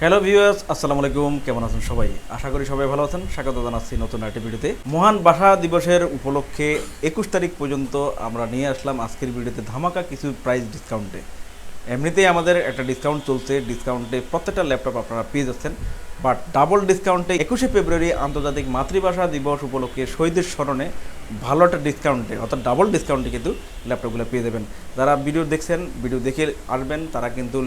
Hello viewers, আসসালামু আলাইকুম। কেমন আছেন সবাই? আশা করি সবাই ভালো আছেন। স্বাগত জানাচ্ছি নতুন একটি ভিডিওতে। মহান ভাষা দিবসের উপলক্ষে একুশ তারিখ পর্যন্ত আমরা নিয়ে আসলাম আজকের ভিডিওতে ধামাকা কিছু প্রাইস ডিসকাউন্টে এমনিতেই আমাদের একটা ডিসকাউন্ট চলছে। ডিসকাউন্টে প্রত্যেকটা ল্যাপটপ আপনারা পেয়ে যাচ্ছেন। বাট ডাবল ডিসকাউন্টে একুশে ফেব্রুয়ারি আন্তর্জাতিক মাতৃভাষা দিবস উপলক্ষে শহীদের স্মরণে ভালো একটা ডিসকাউন্টে অর্থাৎ ডাবল ডিসকাউন্টে কিন্তু ল্যাপটপগুলো পেয়ে যাবেন। যারা ভিডিও দেখছেন ভিডিও দেখে আসবেন, তারা কিন্তু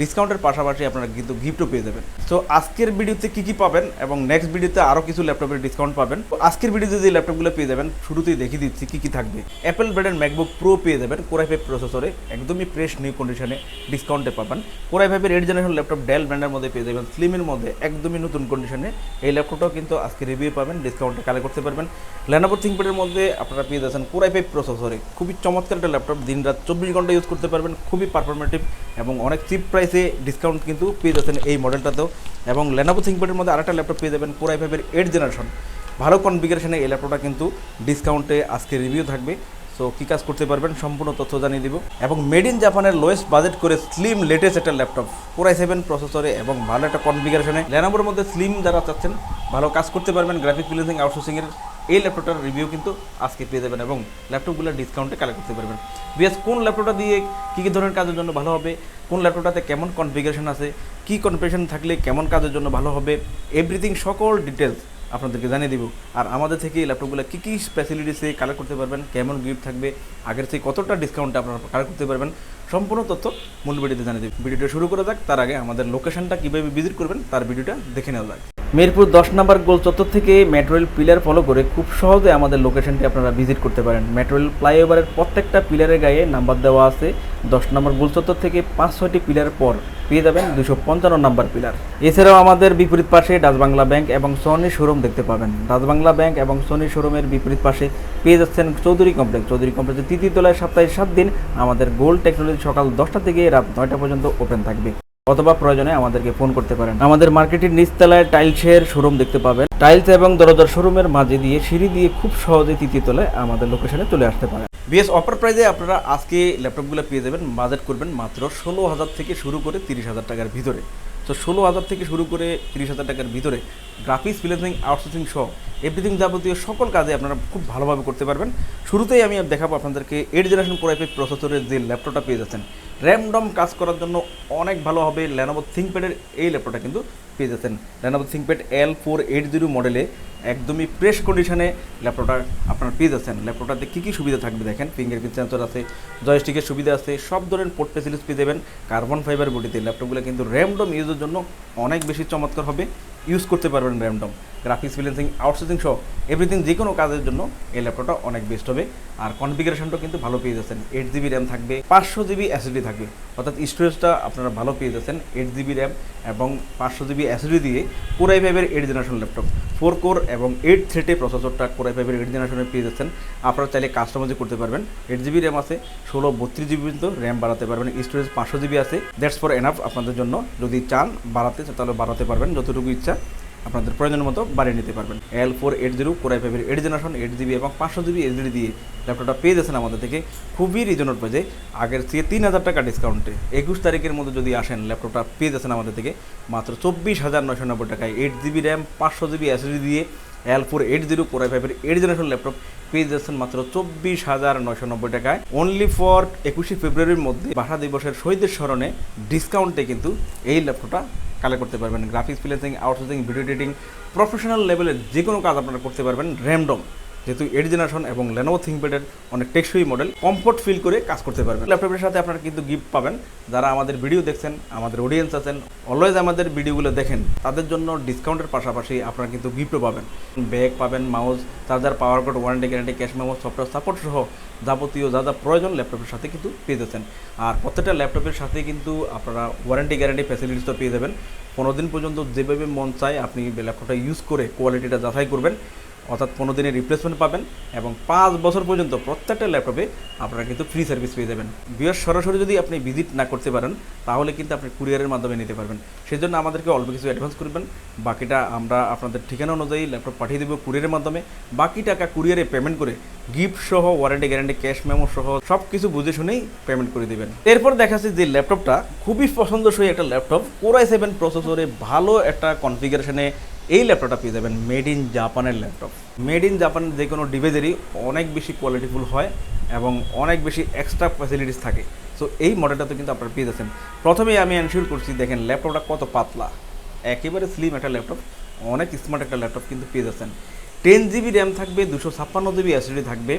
ডিসকাউন্টের পাশাপাশি আপনারা কিন্তু গিফটও পেয়ে যাবেন। তো আজকের ভিডিওতে কী কী পাবেন এবং নেক্সট ভিডিওতে আরও কিছু ল্যাপটপের ডিসকাউন্ট পাবেন। আজকের ভিডিওতে যে ল্যাপটপগুলো পেয়ে যাবেন, শুরুতেই দেখিয়ে দিচ্ছি কী কী থাকবে। অ্যাপেল ব্র্যান্ডের ম্যাকবুক প্রো পেয়ে যাবেন কোরাই ফাইভ প্রসেসরে একদমই ফ্রেশ নিউ কন্ডিশনে ডিসকাউন্টে পাবেন। কোরাই ফাইভের এইট জেনারেশন ল্যাপটপ ডেল ব্র্যান্ডের মধ্যে পেয়ে যাবেন স্লিমের মধ্যে একদমই নতুন কন্ডিশনে এই ল্যাপটপটাও কিন্তু আজকে রিভিউ পাবেন ডিসকাউন্টে কালেক্ট করতে পারবেন। ল্যানোভো থিঙ্কপ্যাডের মধ্যে আপনারা পেয়ে যাচ্ছেন কোরাই ফাইভ প্রসেসরে খুবই চমৎকার একটা ল্যাপটপ দিন রাত চব্বিশ ঘণ্টা ইউজ করতে পারবেন, খুবই পারফরমেটিভ এবং অনেক চিপ প্রাইসে ডিসকাউন্ট কিন্তু পেয়ে যাচ্ছেন এই মডেলটাতেও এবং লেনাবো থিঙ্কপ্যাডের মধ্যে আরেকটা ল্যাপটপ পেয়ে যাবেন কোরাই ফাইভের এইট জেনারেশন ভালো কনফিগারেশনে এই ল্যাপটপটা কিন্তু ডিসকাউন্টে আজকে রিভিউ থাকবে। সো কী কাজ করতে পারবেন? সম্পূর্ণ তথ্য জানিয়ে দিব। এবং মেড ইন জাপানের লোয়েস্ট বাজেট করে স্লিম লেটেস্ট একটা ল্যাপটপ কোরাই সেভেন প্রসেসরে এবং ভালো একটা কনফিগারেশনে ল্যানোভোর মধ্যে স্লিম যারা চাচ্ছেন, ভালো কাজ করতে পারবেন গ্রাফিক ফিলিংসিং আউটসোর্সিংয়ের এই ল্যাপটপটার রিভিউ কিন্তু আজকে পেয়ে যাবেন এবং ল্যাপটপগুলো ডিসকাউন্টে কালেক্ট করতে পারবেন। বিএস, কোন ল্যাপটপটা দিয়ে কী কী ধরনের কাজের জন্য ভালো হবে? কোন ল্যাপটপটাতে কেমন কনফিগারেশন আছে? কী কনফিগারেশন থাকলে কেমন কাজের জন্য ভালো হবে? এভরিথিং সকল ডিটেলস আপনাদেরকে জানিয়ে দিব। আর আমাদের থেকে এই ল্যাপটপগুলো কী কী স্পেশালিটিসে কালেক্ট করতে পারবেন, কেমন গিফট থাকবে, আগের থেকে কতটা ডিসকাউন্টে আপনারা কালেক্ট করতে পারবেন, সম্পূর্ণ তথ্য মূল ভিডিওতে জানিয়ে দিব। ভিডিওটা শুরু করা যাক, তার আগে আমাদের লোকেশনটা কীভাবে ভিজিট করবেন, তার ভিডিওটা দেখে নেওয়া যাক। মিরপুর দশ নম্বর গোল চত্বর থেকে মেট্রোরেল পিলার ফলো করে খুব সহজে আমাদের লোকেশনটি আপনারা ভিজিট করতে পারেন। মেট্রোরেল ফ্লাইওভারের প্রত্যেকটা পিলারের গায়ে নাম্বার দেওয়া আছে। দশ নম্বর গোল চত্বর থেকে পাঁচ ছয়টি পিলার পর পেয়ে যাবেন দুশো পঞ্চান্ন নাম্বার পিলার। এছাড়াও আমাদের বিপরীত পাশে ডাচবাংলা ব্যাংক এবং সনি শোরুম দেখতে পাবেন। ডাচবাংলা ব্যাংক এবং সনি শোরুমের বিপরীত পাশে পেয়ে যাচ্ছেন চৌধুরী কমপ্লেক্স। চৌধুরী কমপ্লেক্সের তৃতীয় তলায় সপ্তাহে সাত দিন আমাদের গোল্ড টেকনোলজি সকাল দশটা থেকে রাত নয়টা পর্যন্ত ওপেন থাকবে। অথবা প্রয়োজনে আমাদেরকে ফোন করতে পারেন। আমাদের মার্কেটের নিচতলায় টাইলসের শোরুম দেখতে পাবেন। টাইলস এবং দরজার শোরুমের মাঝে দিয়ে সিঁড়ি দিয়ে খুব সহজে তৃতীয় তলায় আমাদের লোকেশনে চলে আসতে পারেন বিএস অফার প্রাইজে আপনারা আজকে ল্যাপটপগুলো পেয়ে যাবেন বাজেট করবেন মাত্র ষোলো হাজার থেকে শুরু করে তিরিশ হাজার টাকার ভিতরে। তো ষোলো হাজার থেকে শুরু করে তিরিশ হাজার টাকার ভিতরে গ্রাফিক্স ফিলেন্সিং আউটসোর্সিং সহ এভরিথিং যাবতীয় সকল কাজে আপনারা খুব ভালোভাবে করতে পারবেন। শুরুতেই আমি দেখাবো আপনাদেরকে এইট জেনারেশন কোরাইপে প্রসেসরের যে ল্যাপটপটা পেয়ে যাচ্ছেন। র্যামডম কাজ করার জন্য অনেক ভালো হবে ল্যানোভো থিঙ্কপ্যাডের এই ল্যাপটপটা কিন্তু পেয়ে যাচ্ছেন। Lenovo ThinkPad L four eight zero মডেলে একদমই প্রেস কন্ডিশনে ল্যাপটপটা আপনার পেয়ে যাচ্ছেন। ল্যাপটপটাতে কী কী সুবিধা থাকবে দেখেন? ফিঙ্গারপ্রিন্ট সেন্সর আছে জয়স্টিকের সুবিধা আছে, সব ধরনের পোর্ট ফেসিলিটি পেয়ে যাবেন। কার্বন ফাইবার বডিতে ল্যাপটপগুলো কিন্তু র্যামডম ইউজের জন্য অনেক বেশি চমৎকার হবে। ইউজ করতে পারবেন র্যামডম গ্রাফিক্স ফিলেন্সিং আউটসোর্সিং সহ এভরিথিং যে কোনো কাজের জন্য এই ল্যাপটপটা অনেক বেস্ট হবে। আর কনফিগারেশনটাও কিন্তু ভালো পেয়ে যাচ্ছেন। এইট জিবি র্যাম থাকবে, পাঁচশো জিবি এসএসডি থাকবে। অর্থাৎ স্টোরেজটা আপনারা ভালো পেয়ে যাচ্ছেন। এইট জিবি র্যাম এবং পাঁচশো জিবি এসএসডি দিয়ে পুরাই ফাইভের eight generation laptop. Four core এবং এইট থ্রিটে প্রসেসরটা কোরআই ফাইভের এইট জেনারেশনে পেয়ে যাচ্ছেন। আপনারা চাইলে কাস্টমাইজ করতে পারবেন। এইট জিবি র্যাম আছে, ষোলো, বত্রিশ জিবি পর্যন্ত র্যাম বাড়াতে পারবেন। স্টোরেজ পাঁচশো জিবি আছে। দ্যাটস ফর এনাফ আপনাদের জন্য। যদি চান বাড়াতে, তাহলে বাড়াতে পারবেন। যতটুকু ইচ্ছা। আপনাদের প্রয়োজন মতো বাড়িয়ে নিতে পারবেন। L four eight zero core i ফাইভের এইট জেনারেশন এইট জিবি এবং পাঁচশো জিবি এসডি দিয়ে ল্যাপটপটা পেয়ে যাচ্ছেন আমাদের থেকে। খুবই রিজনেবল প্রাইজে আগের থেকে তিন হাজার টাকা ডিসকাউন্টে একুশ তারিখের মধ্যে যদি আসেন ল্যাপটপটা পেয়ে যাচ্ছেন আমাদের থেকে, মাত্র চব্বিশ হাজার নয়শো নব্বই টাকায় এইট জিবি র্যাম পাঁচশো জিবি এসডি দিয়ে L four eight zero core i ফাইভের এইট জেনারেশন ল্যাপটপ পেয়ে যাচ্ছেন মাত্র চব্বিশ হাজার নয়শো নব্বই টাকায়। অনলি ফর একুশে ফেব্রুয়ারির মধ্যে ভাষা দিবসের শহীদের স্মরণে ডিসকাউন্টে কিন্তু এই ল্যাপটপটা কালেক্ট করতে পারবেন। Graphics freelancing outsourcing video editing professional লেভেলের যে কোনো কাজ আপনারা করতে পারবেন। র্যামডম যেহেতু এইট জেনারেশন এবং লেনোভো থিঙ্কপ্যাডের অনেক টেকসই মডেল কমফোর্ট ফিল করে কাজ করতে পারবেন। ল্যাপটপের সাথে আপনারা কিন্তু গিফট পাবেন। যারা আমাদের ভিডিও দেখছেন, আমাদের অডিয়েন্স আছেন অলওয়েজ আমাদের ভিডিওগুলো দেখেন, তাদের জন্য ডিসকাউন্টের পাশাপাশি আপনারা কিন্তু গিফটও পাবেন। ব্যাগ পাবেন mouse charger power cord warranty guarantee cash memo software support সহ যাবতীয় যা যা প্রয়োজন ল্যাপটপের সাথে কিন্তু পেয়ে যাচ্ছেন। আর প্রত্যেকটা ল্যাপটপের সাথে কিন্তু আপনারা ওয়ারেন্টি গ্যারান্টি ফ্যাসিলিটিস তো পেয়ে যাবেন। পনেরো দিন পর্যন্ত যেভাবে মন চায় আপনি ল্যাপটপটা ইউজ করে কোয়ালিটিটা যাচাই করবেন। অর্থাৎ পনেরো দিনের রিপ্লেসমেন্ট পাবেন এবং পাঁচ বছর পর্যন্ত প্রত্যেকটা ল্যাপটপে আপনারা কিন্তু ফ্রি সার্ভিস পেয়ে যাবেন। বিয়ার সরাসরি যদি আপনি ভিজিট না করতে পারেন, তাহলে কিন্তু আপনি কুরিয়ারের মাধ্যমে নিতে পারবেন। সেই জন্য আমাদেরকে অল্প কিছু অ্যাডভান্স করবেন। বাকিটা আমরা আপনাদের ঠিকানা অনুযায়ী ল্যাপটপ পাঠিয়ে দেবো কুরিয়ারের মাধ্যমে। বাকি টাকা কুরিয়ারে পেমেন্ট করে গিফট সহ ওয়ারেন্টি গ্যারান্টি ক্যাশ মেমো সহ সব কিছু বুঝে শুনেই পেমেন্ট করে দেবেন। এরপর দেখাচ্ছি যে ল্যাপটপটা খুবই পছন্দসই একটা ল্যাপটপ কোরাই সেভেন প্রসেসরে ভালো একটা কনফিগারেশনে এই ল্যাপটপটা পেয়ে যাবেন মেড ইন জাপানের ল্যাপটপ মেড ইন জাপানের যে কোনো ডিভাইসেরই অনেক বেশি কোয়ালিটিফুল হয় এবং অনেক বেশি এক্সট্রা ফ্যাসিলিটিস থাকে। সো এই মডেলটাতে কিন্তু আপনারা পেয়ে যাচ্ছেন। প্রথমেই আমি এনশিওর করছি, দেখেন ল্যাপটপটা কত পাতলা। একেবারে স্লিম একটা ল্যাপটপ অনেক স্মার্ট একটা ল্যাপটপ কিন্তু পেয়ে যাচ্ছেন। টেন জিবি র্যাম থাকবে, দুশো ছাপ্পান্ন জিবি অ্যাসিডি থাকবে,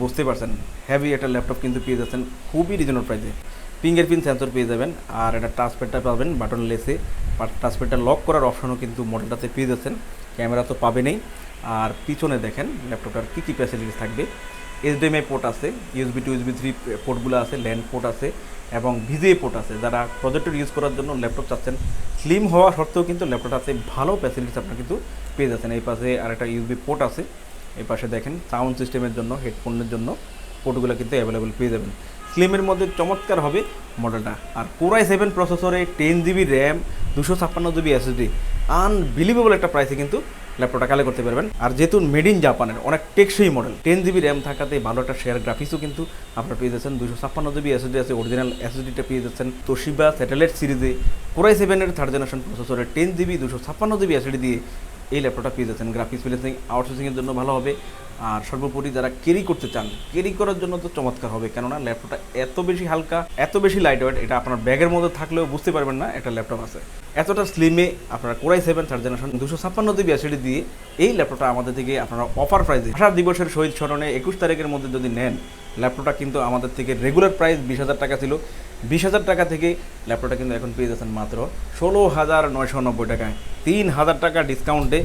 বুঝতে পারছেন হ্যাভি একটা ল্যাপটপ কিন্তু পেয়ে যাচ্ছেন, খুবই রিজনেবল প্রাইসে ফিঙ্গার প্রিন্ট সেন্সর পেয়ে যাবেন। আর এটা টাচপ্যাডটা পাবেন বাটন লেসে টাচপ্যাডটা লক করার অপশনও কিন্তু মডেলটাতে পেয়ে যাচ্ছেন। ক্যামেরা তো পাবেনই। আর পিছনে দেখেন ল্যাপটপটার কী কী ফ্যাসিলিটিস থাকবে। এইচডিএমআই পোর্ট আছে ইউএসবি টু ইউএসবি থ্রি পোর্টগুলো আছে ল্যান্ড পোর্ট আছে, এবং ভিজিএ পোর্ট আছে। যারা প্রজেক্টর ইউজ করার জন্য ল্যাপটপ চাচ্ছেন স্লিম হওয়া সত্ত্বেও কিন্তু ল্যাপটপটাতে ভালো ফ্যাসিলিটিস আপনারা কিন্তু পেয়ে যাচ্ছেন। এই পাশে আরেকটা ইউএসবি পোর্ট আছে। এই পাশে দেখেন সাউন্ড সিস্টেমের জন্য হেডফোনের জন্য পোর্টগুলো কিন্তু অ্যাভেলেবেল পেয়ে যাবেন। স্লিমের মধ্যে চমৎকার হবে মডেলটা। আর কোরাই সেভেন প্রসেসরে টেন জিবি র্যাম দুশো ছাপ্পান্ন জিবি এসএসডি আনবিলিভেবল একটা প্রাইসে কিন্তু ল্যাপটপটা কালে করতে পারবেন। আর যেহেতু মেড ইন জাপানের অনেক টেকসই মডেল টেন জিবি র্যাম থাকাতে ভালো একটা শেয়ার গ্রাফিক্সও কিন্তু আপনারা পেয়ে যাচ্ছেন। দুশো ছাপ্পান্ন জিবি এসএসডি আছে অরিজিনাল এসএসডিটা পেয়ে যাচ্ছেন। তোশিবা স্যাটেলাইট সিরিজে কোরাই সেভেনের থার্ড জেনারেশন প্রসেসরে টেন জিবি দুশো ছাপ্পান্ন জিবি এসএসডি দিয়ে এই ল্যাপটপটা পেয়ে যাচ্ছেন। গ্রাফিক্স ফিলেন্সিং আউটসোর্সিংয়ের জন্য ভালো হবে। আর সর্বোপরি যারা ক্যারি করতে চান ক্যারি করার জন্য তো চমৎকার হবে। কেননা ল্যাপটপটা এত বেশি হালকা, এত বেশি লাইট ওয়েট এটা আপনার ব্যাগের মধ্যে থাকলেও বুঝতে পারবেন না একটা ল্যাপটপ আছে। এতটা স্লিমে আপনারা কোরাই সেভেন থার্ড জেনারেশন দুশো ছাপ্পান্ন জিবি এসিডি দিয়ে এই ল্যাপটপটা আমাদের থেকে আপনারা অফার প্রাইসে ভাষা দিবসের শহীদ স্মরণে একুশ তারিখের মধ্যে যদি নেন, ল্যাপটপটা কিন্তু আমাদের থেকে রেগুলার প্রাইস বিশ হাজার টাকা ছিল। বিশ হাজার টাকা থেকে ল্যাপটপটা কিন্তু এখন পেয়ে যাচ্ছেন মাত্র ষোলো হাজার নয়শো নব্বই টাকায়। তিন হাজার টাকা ডিসকাউন্টে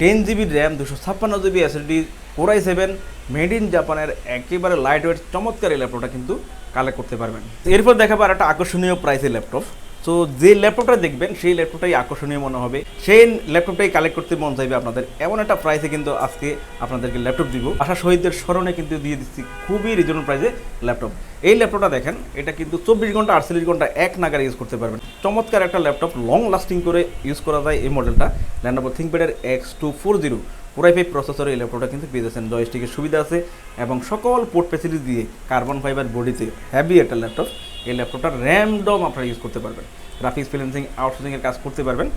টেন জিবি র্যাম, দুশো ছাপ্পান্ন GB SSD core i seven made in জাপানের একেবারে লাইট ওয়েট চমৎকার এই ল্যাপটপটা কিন্তু কালেক্ট করতে পারবেন। এরপর দেখাবো আর একটা আকর্ষণীয় প্রাইসের ল্যাপটপ তো যে ল্যাপটপটা দেখবেন, সেই ল্যাপটপটাই আকর্ষণীয় মনে হবে। সেই ল্যাপটপটাই কালেক্ট করতে মন চাইবে আপনাদের। এমন একটা প্রাইসে কিন্তু আজকে আপনাদেরকে ল্যাপটপ দিব। আশা শহীদদের স্মরণে কিন্তু দিয়ে দিচ্ছি খুবই রিজনেবল প্রাইসে ল্যাপটপ। এই ল্যাপটপটা দেখেন, এটা কিন্তু চব্বিশ ঘণ্টা, আটচল্লিশ ঘণ্টা এক নাগারে ইউজ করতে পারবেন। চমৎকার একটা ল্যাপটপ লং লাস্টিং করে ইউজ করা যায় এই মডেলটা ল্যান্ডাবল থিঙ্কপ্যাডের এক্স টু ফোর জিরো পুরাই ফাইভ প্রসেসরে এই ল্যাপটপটা কিন্তু পেয়ে যাচ্ছেন। জয়স্টিকের সুবিধা আছে এবং সকল পোর্ট ফেসিলিটি দিয়ে কার্বন ফাইবার বডিতে হ্যাভি একটা ল্যাপটপ। এই ল্যাপটপটা র্যামডম আপনারা ইউজ করতে পারবেন। গ্রাফিক্স ফিলেন্সিং আউটসোর্সিংয়ের কাজ করতে পারবেন।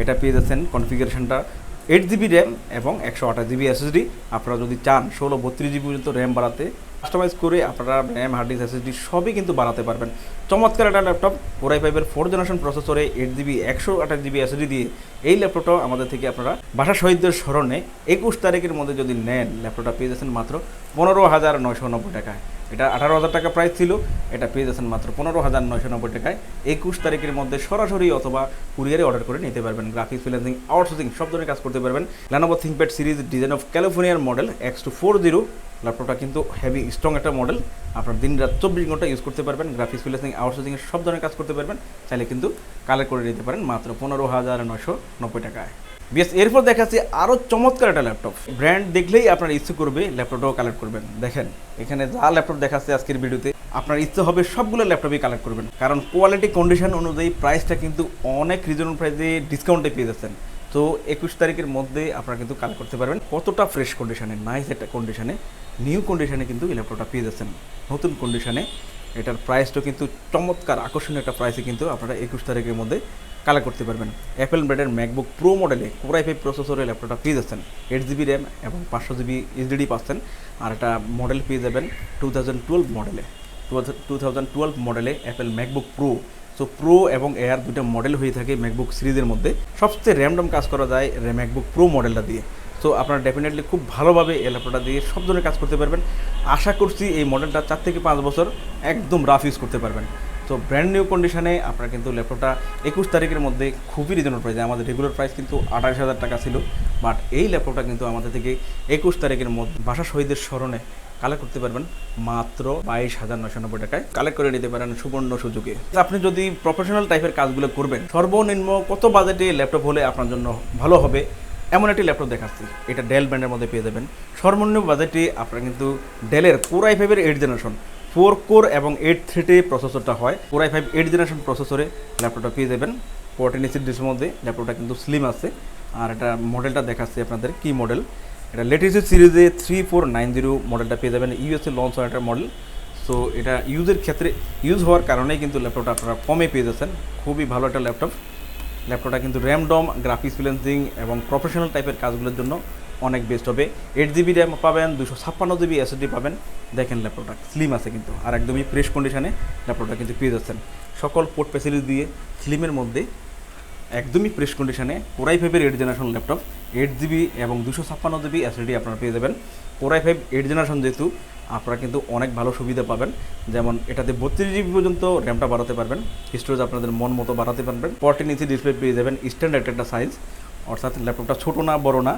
এটা পেয়ে যাচ্ছেন কনফিগারেশনটা এইট জিবি র্যাম এবং একশো আঠাশ জিবি এসএসডি আপনারা যদি চান ষোলো বত্রিশ জিবি পর্যন্ত র্যাম বাড়াতে কাস্টমাইজ করে আপনারা র্যাম হার্ড ডিস্ক এসএসডি সবই কিন্তু বাড়াতে পারবেন। চমৎকার একটা ল্যাপটপ কোরাই ফাইভের ফোর জেনারেশন প্রসেসরে এইট জিবি একশো আঠাশ জিবি এসএসডি দিয়ে এই ল্যাপটপটাও আমাদের থেকে আপনারা ভাষা শহীদদের স্মরণে একুশ তারিখের মধ্যে যদি নেন ল্যাপটপটা পেয়ে যাচ্ছেন মাত্র পনেরো হাজার নয়শো নব্বই টাকায়। এটা আঠারো হাজার টাকা প্রাইস ছিল, এটা পেয়ে যাচ্ছেন মাত্র পনেরো হাজার নয়শো নব্বই টাকায়। একুশ তারিখের মধ্যে সরাসরি অথবা কুরিয়ারে অর্ডার করে নিতে পারবেন। গ্রাফিক্স ফ্রিল্যান্সিং আউটসোর্সিং সব ধরনের কাজ করতে পারবেন। Lenovo ThinkPad series design of ক্যালিফোর্নিয়ার model X two four zero ল্যাপটপটা কিন্তু হেভি স্ট্রং একটা মডেল আপনার দিন রাত চব্বিশ ঘণ্টা ইউজ করতে পারবেন। গ্রাফিক্স ফ্রিল্যান্সিং আউটসোর্সিংয়ের সব ধরনের কাজ করতে পারবেন। চাইলে কিন্তু কালেক্ট করে নিতে পারেন মাত্র পনেরো হাজার নয়শো নব্বই টাকায়। বিএস এরপর দেখাচ্ছি আরও চমৎকার একটা ল্যাপটপ ব্র্যান্ড দেখলেই আপনার ইচ্ছে করবে ল্যাপটপটাও কালেক্ট করবেন। দেখেন, এখানে যা ল্যাপটপ দেখাচ্ছে আজকের ভিডিওতে, আপনার ইচ্ছে হবে সবগুলো ল্যাপটপই কালেক্ট করবেন। কারণ কোয়ালিটি কন্ডিশন অনুযায়ী প্রাইসটা কিন্তু অনেক রিজনেবল প্রাইসে ডিসকাউন্টে পেয়ে যাচ্ছেন। তো একুশ তারিখের মধ্যে আপনারা কিন্তু কালেক্ট করতে পারবেন। কতটা ফ্রেশ কন্ডিশনে নাইস একটা কন্ডিশনে নিউ কন্ডিশনে কিন্তু এই ল্যাপটপটা পেয়ে যাচ্ছেন। নতুন কন্ডিশনে এটার প্রাইসটাও কিন্তু চমৎকার আকর্ষণীয় একটা প্রাইসে কিন্তু আপনারা একুশ তারিখের মধ্যে কালেক্ট করতে পারবেন। অ্যাপেল ব্র্যান্ডের ম্যাকবুক প্রো মডেলে কোরাই ফাইভ প্রসেসরে ল্যাপটপটা পেয়ে যাচ্ছেন। এইট জিবি র্যাম এবং পাঁচশো জিবি এইচডিডি পাচ্ছেন। আর একটা মডেল পেয়ে যাবেন টু থাউজেন্ড টুয়েলভ মডেলে টু থাউজেন্ড টুয়েলভ মডেলে Apple MacBook Pro so Pro এবং এয়ার দুটো মডেল হয়ে থাকে ম্যাকবুক সিরিজের মধ্যে। সবচেয়ে র্যামডম কাজ করা যায় ম্যাকবুক প্রো মডেলটা দিয়ে। সো আপনারা ডেফিনেটলি খুব ভালোভাবে এই ল্যাপটপটা দিয়ে সব ধরনের কাজ করতে পারবেন। আশা করছি এই মডেলটা চার থেকে পাঁচ বছর একদম রাফ ইউজ করতে পারবেন। তো ব্র্যান্ড নিউ কন্ডিশনে আপনারা কিন্তু ল্যাপটপটা একুশ তারিখের মধ্যে খুবই রিজনেবল প্রাইস আমাদের রেগুলার প্রাইস কিন্তু আঠাশ হাজার টাকা ছিল। বাট এই ল্যাপটপটা কিন্তু আমাদের থেকে একুশ তারিখের মধ্যে ভাষা শহীদের স্মরণে কালেক্ট করতে পারবেন মাত্র বাইশ হাজার নশো নব্বই টাকায়। কালেক্ট করে নিতে পারেন সুবর্ণ সুযোগে। আপনি যদি প্রফেশনাল টাইপের কাজগুলো করবেন, সর্বনিম্ন কত বাজেটে ল্যাপটপ হলে আপনার জন্য ভালো হবে? এমন একটি ল্যাপটপ দেখাচ্ছি। এটা ডেল ব্র্যান্ডের মধ্যে পেয়ে যাবেন। সর্বনিম্ন বাজেটে আপনারা কিন্তু ডেলের কোর আই ফাইভের এইট জেনারেশন ফোর কোর এবং এইট থ্রিটি প্রসেসরটা হয়। Core i five eight generation প্রসেসরে ল্যাপটপটা পেয়ে যাবেন। ফোরটিন ইঞ্চি ডিসের মধ্যে ল্যাপটপটা কিন্তু স্লিম আছে। আর এটা মডেলটা দেখাচ্ছি আপনাদের কি মডেল এটা লেটেস্ট সিরিজে থ্রি ফোর নাইন জিরো মডেলটা পেয়ে যাবেন। ইউএসএ লঞ্চ হওয়া একটা মডেল সো এটা ইউজের ক্ষেত্রে ইউজ হওয়ার কারণেই কিন্তু ল্যাপটপটা আপনারা কমে পেয়ে যাচ্ছেন। খুবই ভালো একটা ল্যাপটপ ল্যাপটপটা কিন্তু র্যাম, ডম, গ্রাফিক্স ফিলেন্সিং এবং প্রফেশনাল টাইপের কাজগুলোর জন্য অনেক বেস্ট হবে। এইট জিবি র্যাম পাবেন দুশো ছাপ্পান্ন জিবি এসএসডি পাবেন। দেখেন ল্যাপটপটা স্লিম আছে কিন্তু আর একদমই ফ্রেশ কন্ডিশনে ল্যাপটপটা কিন্তু পেয়ে যাচ্ছেন। সকল পোর্ট ফ্যাসিলিটি দিয়ে স্লিমের মধ্যে একদমই ফ্রেশ কন্ডিশনে কোরাই ফাইভের eight generation laptop eight GB এবং দুশো ছাপ্পান্ন জিবি এসএসডি আপনারা পেয়ে যাবেন। কোরাই ফাইভ এইট জেনারেশন যেহেতু আপনারা কিন্তু অনেক ভালো সুবিধা পাবেন। যেমন এটাতে বত্রিশ জিবি পর্যন্ত র্যামটা বাড়াতে পারবেন। স্টোরেজ আপনাদের মন মতো বাড়াতে পারবেন। ফোরটিন ইঞ্চি ডিসপ্লে পেয়ে যাবেন স্ট্যান্ডার্ড একটা সাইজ অর্থাৎ ল্যাপটপটা ছোটো না, বড় না,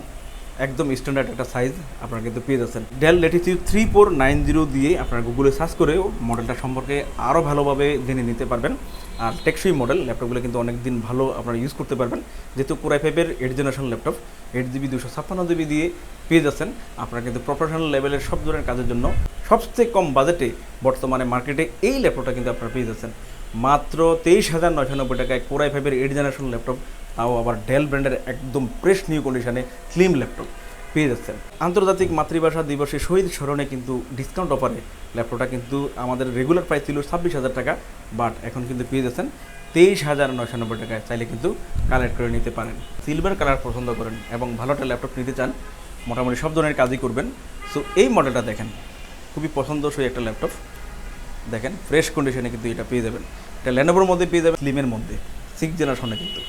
একদম স্ট্যান্ডার্ড একটা সাইজ আপনারা কিন্তু পেয়ে যাচ্ছেন। Dell Latitude three four nine zero দিয়ে আপনারা গুগলে সার্চ করেও মডেলটা সম্পর্কে আরও ভালোভাবে জেনে নিতে পারবেন। আর টেকসই মডেল ল্যাপটপগুলো কিন্তু অনেক দিন ভালো আপনারা ইউজ করতে পারবেন। যেহেতু কোরাই ফাইভের eight generation laptop eight GB দুশো ছাপ্পান্ন জিবি দিয়ে পেয়ে যাচ্ছেন। আপনারা কিন্তু প্রফেশনাল লেভেলের সব ধরনের কাজের জন্য সবচেয়ে কম বাজেটে বর্তমানে মার্কেটে এই ল্যাপটপটা কিন্তু আপনারা পেয়ে যাচ্ছেন। মাত্র তেইশ হাজার নয়শো টাকায় কোরাই ফাইভের এইট জেনারেশন ল্যাপটপ তাও আবার ডেল ব্র্যান্ডের একদম ফ্রেশ নিউ কন্ডিশনে স্লিম ল্যাপটপ পেয়ে যাচ্ছেন। আন্তর্জাতিক মাতৃভাষা দিবসে শহীদ স্মরণে কিন্তু ডিসকাউন্ট অফারে ল্যাপটপটা কিন্তু আমাদের রেগুলার প্রাইস ছিল ছাব্বিশ হাজার টাকা বাট এখন কিন্তু পেয়ে যাচ্ছেন তেইশ হাজার নয়শো টাকায়। চাইলে কিন্তু কালেক্ট করে নিতে পারেন। সিলভার কালার পছন্দ করেন এবং ভালো একটা ল্যাপটপ নিতে চান মোটামুটি সব ধরনের কাজই করবেন। সো এই মডেলটা দেখেন, খুবই পছন্দসই একটা ল্যাপটপ দেখেন ফ্রেশ কন্ডিশনে কিন্তু এটা পেয়ে যাবেন। এটা ল্যানোভোর মধ্যে পেয়ে যাবেন স্লিমের মধ্যে সিক্স জেনারেশনে কিন্তু।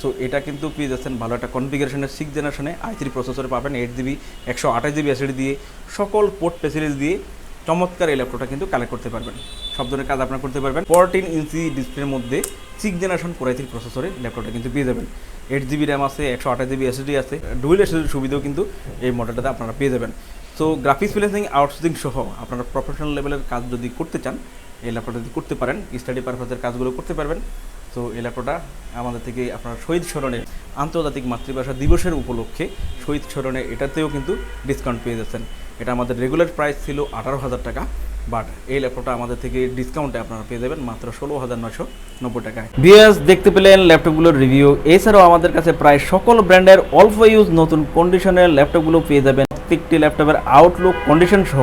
সো এটা কিন্তু পেয়ে যাচ্ছেন ভালো একটা কনফিগারেশনের সিক্স জেনারেশনে আই থ্রি প্রসেসরে পাবেন এইট জিবি একশো আঠাশ জিবি এসিডি দিয়ে, সকল পোর্ট ফেসিলিটি দিয়ে চমৎকার এই ল্যাপটপটা কিন্তু কালেক্ট করতে পারবেন। সব ধরনের কাজ আপনারা করতে পারবেন। ফোরটিন ইঞ্চি ডিসপ্লের মধ্যে six generation core i three প্রসেসরে ল্যাপটপটা কিন্তু পেয়ে যাবেন। এইট জিবি র্যাম আছে, একশো আঠাশ জিবি এসএসডি আছে। ডুয়েল এসএসডির সুবিধাও কিন্তু এই মডেলটাতে আপনারা পেয়ে যাবেন। সো গ্রাফিক্স ফিলেন্সিং আউটসোর্সিং সহ আপনারা প্রফেশনাল লেভেলের কাজ যদি করতে চান, এই ল্যাপটপটা যদি করতে পারেন স্টাডি পারপাসের কাজগুলো করতে পারবেন। তো এই ল্যাপটপটা আমাদের থেকে আপনার শহীদ স্মরণে আন্তর্জাতিক মাতৃভাষা দিবসের উপলক্ষে শহীদ স্মরণে এটাতেও কিন্তু ডিসকাউন্ট পেয়ে যাচ্ছেন। এটা আমাদের রেগুলার প্রাইস ছিল আঠারো হাজার টাকা বাট এই ল্যাপটপটা আমাদের থেকে ডিসকাউন্টে আপনারা পেয়ে যাবেন মাত্র ষোলো হাজার নয়শো নব্বই টাকায়। বিএস দেখতে পেলেন ল্যাপটপগুলোর রিভিউ এছাড়াও আমাদের কাছে প্রায় সকল ব্র্যান্ডের অল্প ইউজ নতুন কন্ডিশনের ল্যাপটপগুলো পেয়ে যাবেন। প্রত্যেকটি ল্যাপটপের আউটলুক কন্ডিশন সহ